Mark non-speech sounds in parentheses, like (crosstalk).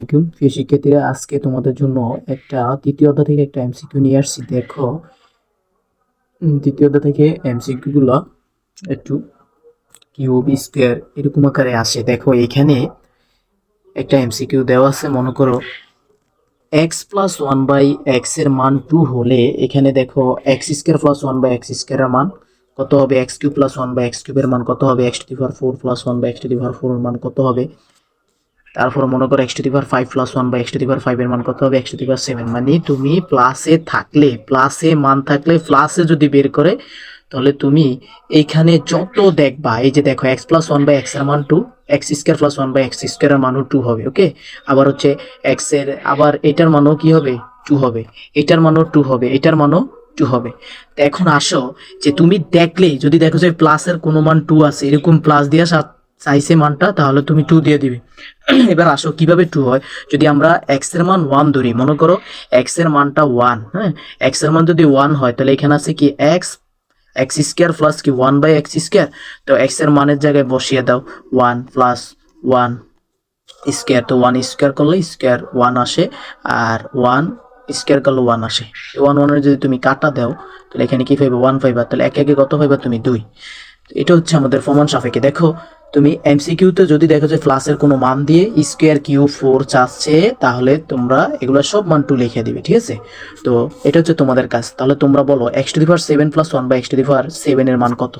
প্রিয় শিক্ষার্থীরা, আজকে তোমাদের জন্য একটা তৃতীয় অধ্যায় থেকে একটা এমসিকিউ নিয়ে আসছি। দেখো তৃতীয় অধ্যায় থেকে এমসিকিউ গুলো একটু কিউব, স্কোয়ার এরকম আকারে আসে। দেখো, এখানে একটা এমসিকিউ দেওয়া আছে, মনে করো এক্স প্লাস ওয়ান বাই এক্সের মান টু হলে এখানে দেখো X square plus one by X স্কোয়ারের মান কত হবে? X cube plus one by X কিউবের মান কত হবে? X to the power four plus one by X to the power four মান কত হবে? তারপর মনে করো X to the power five plus one by X to the power ফাইভের মান কত হবে? X to the power seven মানে তুমি প্লাসে থাকলে প্লাসে মান থাকলে প্লাসে যদি বের করে, তাহলে তুমি এইখানে যত দেখবা, এই যে দেখো এক্স প্লাস ওয়ান বাই এক্সের মান two X square plus one by X square এর মানও টু হবে ওকে আবার হচ্ছে এক্সের, আবার এটার মানও কি হবে? টু হবে। এটার মানও টু হবে, এটার মানও টু হবে। এখন আসো যে তুমি দেখলে যদি দেখো যে প্লাসের কোনো মান টু আছে, এরকম প্লাস দিয়ে চাইছে মানটা, তাহলে তুমি টু দিয়ে দিবে। (clears throat) এবার আসো, কীভাবে টু হয়? যদি আমরা এক্সের মান ওয়ান ধরি, মনে করো এক্সের মানটা ওয়ান হ্যাঁ? এক্সের মান যদি ওয়ান হয়, তাহলে এখানে আছে কি এক্স এক্স স্কোয়ার প্লাস কি ওয়ান বাই এক্স স্কোয়ার তো এক্সের মানের জায়গায় বসিয়ে দাও ওয়ান প্লাস ওয়ান স্কোয়ার তো ওয়ান স্কোয়ার করলে স্কোয়ার ওয়ান আসে, আর ওয়ান স্কোয়ার করলে ওয়ান আসে। ওয়ান ওয়ানের যদি তুমি কাটা দাও, তাহলে এখানে কি পাইবে? ওয়ান পাইবা। তাহলে এক একে কত পাইবা? তুমি দুই। এটা হচ্ছে আমাদের প্রমাণ সাপেক্ষে। দেখো তুমি এমসিকিউতে যদি দেখো যে প্লাসের কোনো মান দিয়ে স্কোয়ার কিউ ফোর চাচ্ছে, তাহলে তোমরা এগুলো সব মান টু লিখে দিবে, ঠিক আছে? তো এটা হচ্ছে তোমাদের কাজ। তাহলে তোমরা বলো X to the power seven plus one by X to the power সেভেনের মান কত?